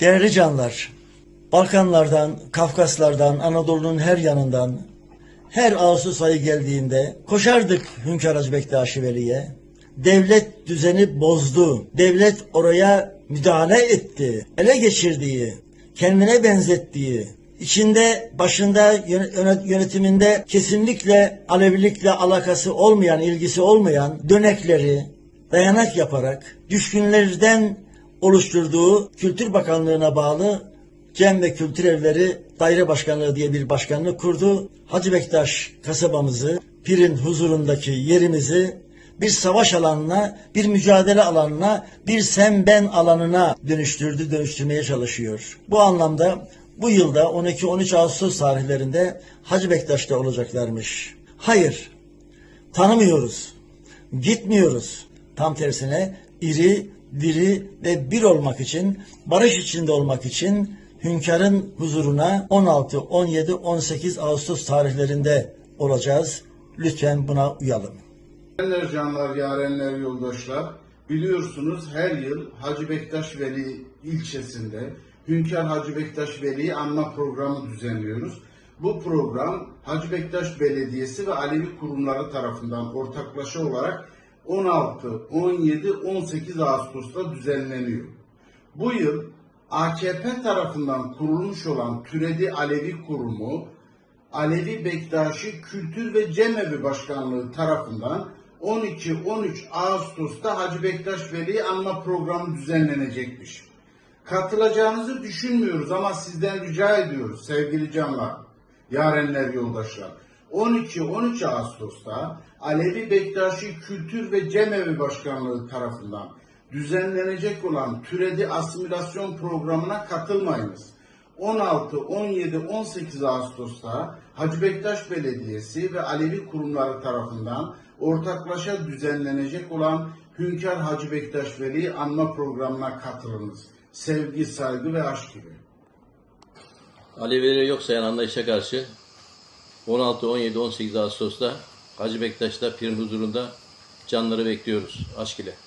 Değerli canlar, Balkanlardan, Kafkaslardan, Anadolu'nun her yanından, her Ağustos ayı geldiğinde koşardık Hünkar Hacı Bektaşi Veli'ye. Devlet düzeni bozdu. Devlet oraya müdahale etti. Ele geçirdiği, kendine benzettiği, içinde başında yöne- yönet- yönetiminde kesinlikle Alevilikle alakası olmayan, ilgisi olmayan dönekleri dayanak yaparak düşkünlerden oluşturduğu Kültür Bakanlığı'na bağlı Cem ve Kültür Evleri Daire Başkanlığı diye bir başkanlık kurdu. Hacı Bektaş kasabamızı, Pir'in huzurundaki yerimizi bir savaş alanına, bir mücadele alanına, bir sen ben alanına dönüştürdü, dönüştürmeye çalışıyor. Bu anlamda bu yılda 12-13 Ağustos tarihlerinde Hacı Bektaş'ta olacaklarmış. Hayır, tanımıyoruz, gitmiyoruz. Tam tersine iri, diri ve bir olmak için, barış içinde olmak için hünkârın huzuruna 16, 17, 18 Ağustos tarihlerinde olacağız. Lütfen buna uyalım. Yarenler canlar, yarenler yoldaşlar. Biliyorsunuz her yıl Hacı Bektaş Veli ilçesinde Hünkar Hacı Bektaş Veli'yi anma programı düzenliyoruz. Bu program Hacı Bektaş Belediyesi ve Alevi kurumları tarafından ortaklaşa olarak 16, 17, 18 Ağustos'ta düzenleniyor. Bu yıl AKP tarafından kurulmuş olan Türedi Alevi Kurumu Alevi Bektaşi Kültür ve Cemevi Başkanlığı tarafından 12-13 Ağustos'ta Hacı Bektaş Veli'yi anma programı düzenlenecekmiş. Katılacağınızı düşünmüyoruz ama sizden rica ediyoruz sevgili canlar, yarenler yoldaşlar. 12-13 Ağustos'ta Alevi Bektaşi Kültür ve Cemevi Başkanlığı tarafından düzenlenecek olan Türedi Asimilasyon Programı'na katılmayınız. 16, 17, 18 Ağustos'ta Hacı Bektaş Belediyesi ve Alevi kurumları tarafından ortaklaşa düzenlenecek olan Hünkar Hacı Bektaş Veli anma programına katılınız. Sevgi, saygı ve aşk gibi. Alevileri yok sayan anlayışa karşı 16, 17, 18 Ağustos'ta Hacı Bektaş'ta Pir'in huzurunda canları bekliyoruz. Aşk ile.